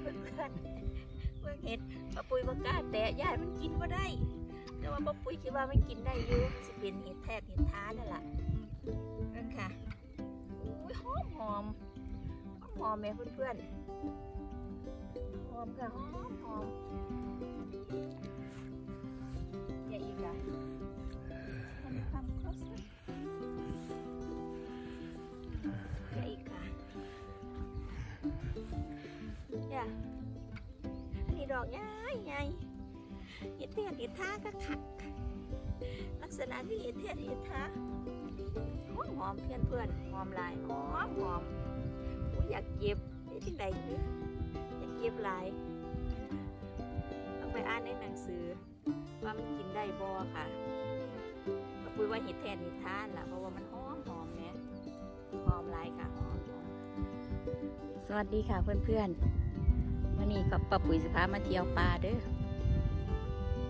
เพื่อนเพื่อนเห็ดป้าปุ้ยบ่กล้าแตะยายมันกินบ่ได้ แต่ว่าป้าปุ้ยคิดว่ามันกินได้อยู่มันสิเป็นเห็ดแทดเห็ดท้านั่นแหละนั่นค่ะอุ้ยหอมหอมหอมหอมไหมเพื่อนเพื่อนหอมค่ะหอมหอมอย่าอีกอะทำความเข้าใจ อันนี้ดอกใหญ่ใหญ่เห็ดเทียนเห็ดท้าก็ขัดลักษณะที่เห็ดเทียนเห็ดท้าหอมหอมเพื่อนเพื่อนหอมลายหอมหอมอยอยากเก็บได้จังใดเนี่ยอยากเก็บลายต้องไปอ่านในหนังสือว่ามันกินได้บ่ค่ะก็ปุ้ยว่าเห็ดแทนเห็ดท่านล่ะเพราะว่ามันหอมหอมเนี่ยหอมลายค่ะหอมสวัสดีค่ะเพื่อนๆ วันนี้กับป้าปุ๋ยสิพามาเที่ยวป่าเด้อ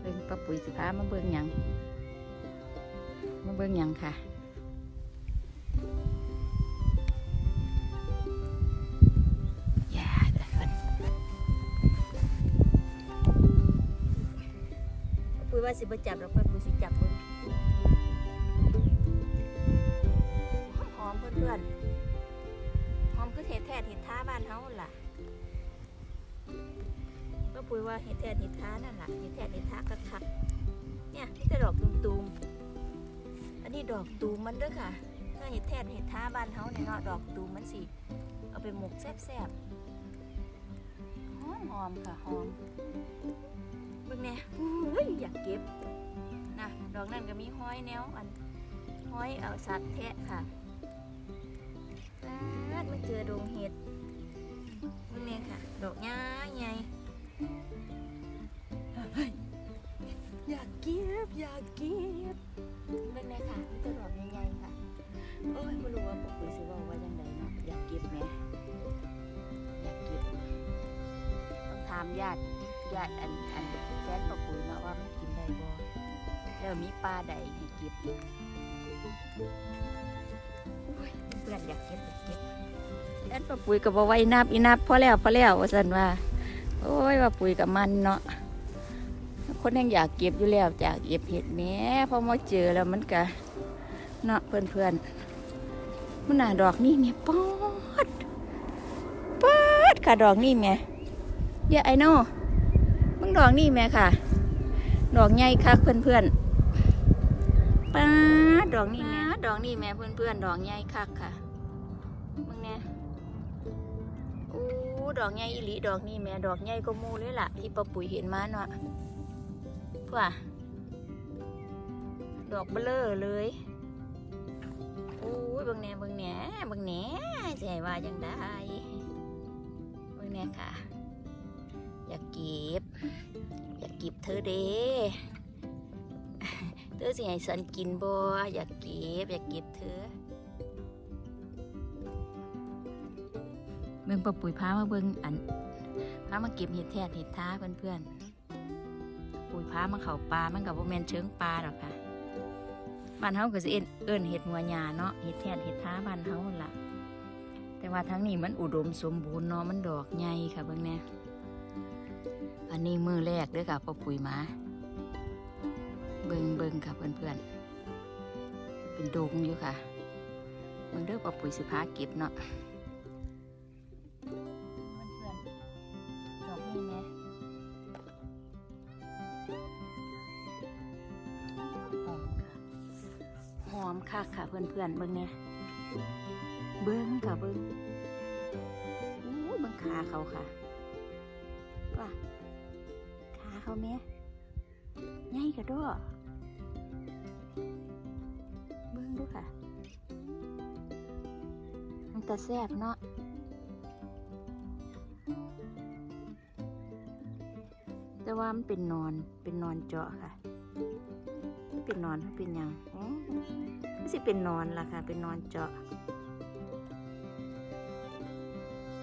เบิ่งป้าปุ๋ยสิพามาเบิ่งหยังมาเบิ่งหยังค่ะอย่เพิ่นปุ้ยว่าสิบจับหรอกเพื่อนปุ้ยสิจับเบิ่งหอมเพื่อนๆหอมคือเห็ดแทนเห็ดท้าบ้านเฮาล่ะ ก็ปุ้ยว่าเห็ดแทนเห็ดท้านั่นแหละเห็ดแทนเห็ดท้าก็คักเนี่ยนี่จะดอกตูมๆอันนี้ดอกตูมมันเด้อค่ะถ้าเห็ดแทนเห็ดท้าบ้านเฮาเนี่ยเนาะดอกตูมมันสิเอาไปหมกแซ่บๆหอมๆค่ะหอมเบิ่งแน่อุ้ยอยากเก็บนะดอกนั่นก็มีห้อยแนวอันห้อยเอาสัตว์แทะค่ะมาเจอดงเห็ด เบิ่งแน่ค่ะ ดอกใหญ่ใหญ่เฮ้ยอยากเก็บอยากเก็บเบิ่งแน่ค่ะมีแต่ดอกใหญ่ๆค่ะ โอ้ยไม่รู้ว่าปกติสิเว่าว่าจังไดเนาะอยากเก็บไหมอยากเก็บต้องถามญาติญาติอันอันแฟนปะปุ๋ยเนาะว่ามันกินได้บ่แล้วมีปลาใดให้เก็บอีกโอ้ย เพื่อนอยากเก็บอยากเก็บแฟนปปุ๋ยก็บ่ไว้นับอีนับพอแล้วพอแล้วว่าซั่นว่า โอ้ยว่าปุ๋ยกับมันเนาะคนยังอยากเก็บอยู่แล้วจากเก็บเห็ดแม่พอมาเจอแล้วมันก็เนาะเพื่อนเพื่อนๆมันน่าดอกนี่แม่ยปอดปอดค่ะดอกนี่แม่ย่าไอโน่มึงดอกนี่แม่ค่ะ ดอกใหญ่คักเพื่อนเพื่อนๆป้าดดอกนี่แม่ ดอกนี่แม่เพื่อนเพื่อนๆดอกใหญ่คักค่ะมึงเนี่ยอู้ดอกใหญ่อีหลีดอกนี่แม่ดอกใหญ่ก็มูเลยล่ะ ที่ปะปุ๋ยเห็นมาเนาะเพื่อดอกเบลอเลยอู้ยบิ่งแหน่บิ่งแหน่บิ่งแหน่จะให้ว่าจังได้บิ่งแหน่ค่ะ อยากเก็บ อยากเก็บเธอเด้ เธอสิให้ฉันกินบ่อยากเก็บอยากเก็บเธอเบิ่งปะปุ๋ยพามาเบิ่งอันพามาเก็บเห็ดแท้เห็ดท้าเพื่อนๆปุ๋ยพามาเข่าปลามันกับว่าแมนเชิงปลาหรอกค่ะบ้านเฮาก็สิเอิ้นเอิ้นเห็ดหัวหญ้าเนาะเห็ดแท้เห็ดท้าบ้านเฮาล่ะ แต่ว่าทั้งนี้มันอุดมสมบูรณ์เนาะมันดอกใหญ่ค่ะเบิ่งแน่อันนี้มือแรกเด้วยค่ะพ่อปุ๋ยมา เบิงเบิงค่ะเพื่อนๆ เป็นดงอยู่ค่ะเบิงเด้อพ่อปุ๋ยสิพาเก็บเนาะเพื่อนดอกนี้แม่หอมค่ะค่ะเพื่อนๆเบิงเนี่ยเบิงค่ะเบิงอู้เบิงขาเขาค่ะว่าขาเขาแม่ใหญ่กระโดด เบิ่งดูค่ะ มันตะแซ่บเนาะแต่ว่ามันเป็นนอนเป็นนอนเจาะค่ะเป็นนอนเป็นยังอ๋อมันสิเป็นนอนล่ะค่ะ เป็นนอนเจาะ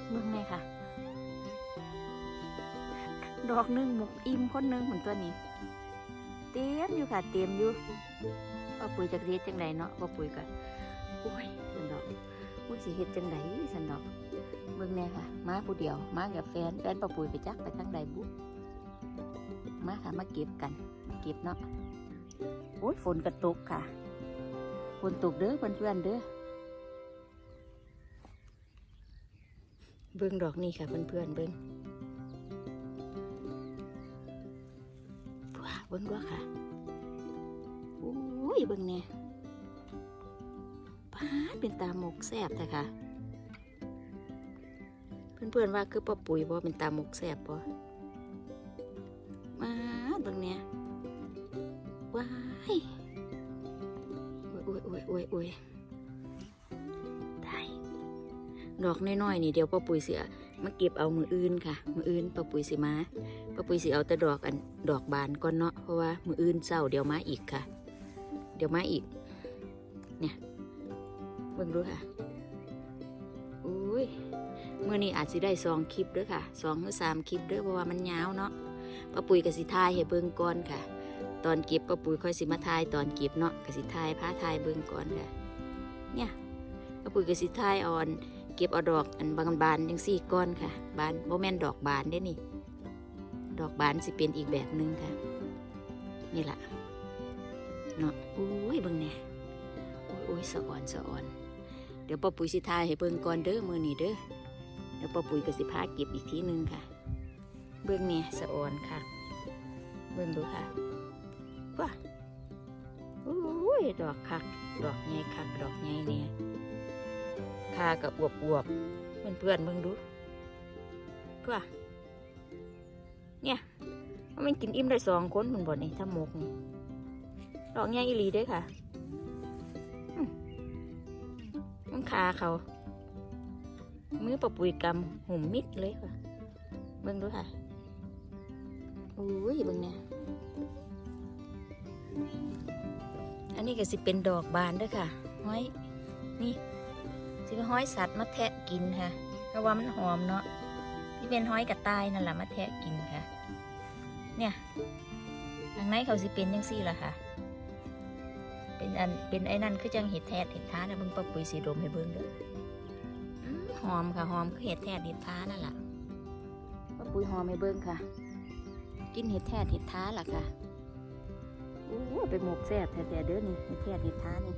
เบิ่งเลยค่ะ ดอกหนึ่งหมกอิ่มคนหนึ่งเหมือนตัวนี้ เต็มอยู่ค่ะเต็มอยู่ว่าปุ๋ยจากเรียจังไรเนาะว่าปุ๋ยกันโอ้ยเป็นดอกอุ้ยยสิเฮ็ดจังไดสันดอกเบิ่งแน่ค่ะมาผู้เดียวมากับแฟนแฟนป้าปุ๋ยไปจักไปทางใดบุมาค่ะมาเก็บกันมาเก็บเนาะโอ้ยฝนกระตกค่ะฝนตกเด้อเพื่อนๆเด้อเบิ่งดอกนี่ค่ะเพื่อนๆเบิ่ง เบิ่งว่าค่ะโอ้ยเบิ่งเนี่ยป้าเป็นตาหมกแซบแต่ค่ะ เพื่อนๆว่าคือป้าปุ๋ยบ่เป็นตาหมกแซบบ่มาเบิ่งเนี่ยว้ายโอ้ยโอ้ยโอ้ยโอ้ยโอ้ดอกน้อยๆนี่เดี๋ยวป้าปุ๋ยเสีย มาเก็บเอามืออื่นค่ะ มืออื่นป้าปุ๋ยสิมาป้าปุ๋ยสิเอาแต่ดอกอันดอกบานก่อนเนาะเพราะว่ามืออื่นเศร้าเดี๋ยวมาอีกค่ะ เดี๋ยวมาอีก เนี่ยเบิ่งดูค่ะอุ้ยเมื่อนี้อาจสิได้สองคลิปเด้อค่ะสองหรือสามคลิปเด้อเพราะว่ามันยาวเนาะป้าปุ๋ยกับสิทายให้เบิ่งก่อนค่ะ ตอนเก็บป้าปุ๋ยค่อยสิมาทายตอนเก็บเนาะกับสิทายพาทายเบิ่งก่อนค่ะ เนี่ยป้าปุ๋ยกับสิทายอ่อน เก็บเอาดอกอันบางบานจังสี่ก้อนค่ะ บานโบแมนดอกบานได้นี่ ดอกบานสิเป็นอีกแบบหนึ่งค่ะ นี่แหละเนาะอุ้ยเบิ่งเนี่ยอุ้ยอุ้ยสะอ่อนสะอ่อน เดี๋ยวป้าปุ๋ยสิทายให้เบิ่งก่อนเด้อมือนี่เด้อเดี๋ยวป้าปุ๋ยก็สิพาเก็บอีกทีหนึ่งค่ะ เบิ่งเนี่ยสะอ่อนค่ะ เบิ่งดูค่ะว้าอุ้ยดอกคัก ดอกใหญ่คัก ดอกใหญ่เนี่ย คากับอวบอวบเพื่อนเพื่อนมึงดูเพื่อเนี่ยมันกินอิ่มได้สองคนมันบ่นี่ถ้าหมกดอกใหญ่อีลีด้อค่ะมันคาเขามือปะปุยกำหุ่มมิดเลยค่ะเบิ่งดูค่ะอุ้ยเบิ่งเนี่ยอันนี้ก็สิเป็นดอกบานด้อค่ะห้นี่ สิเป็นห้อยสัตว์มาแทะกินค่ะ เพราะว่ามันหอมเนาะที่เป็นห้อยกระต่ายนั่นแหละมาแทะกินค่ะ เนี่ยทางในเขาสิเป็นยังซี่ล่ะค่ะ เป็นอันเป็นไอ้นั่นคือจังเห็ดแทดเห็ดท้านะเบิ่งปะปุ๋ยสีดมให้เบิ่งเด้อหอมค่ะหอมคือเห็ดแทดเห็ดท้านั่นแหละปะปุ๋ยหอมให้เบิ่งค่ะ กินเห็ดแทดเห็ดท้าล่ะค่ะโอ้ไปหมกแซ่บแท้ๆเด้อนี่เห็ดแทดเห็ดท้านี่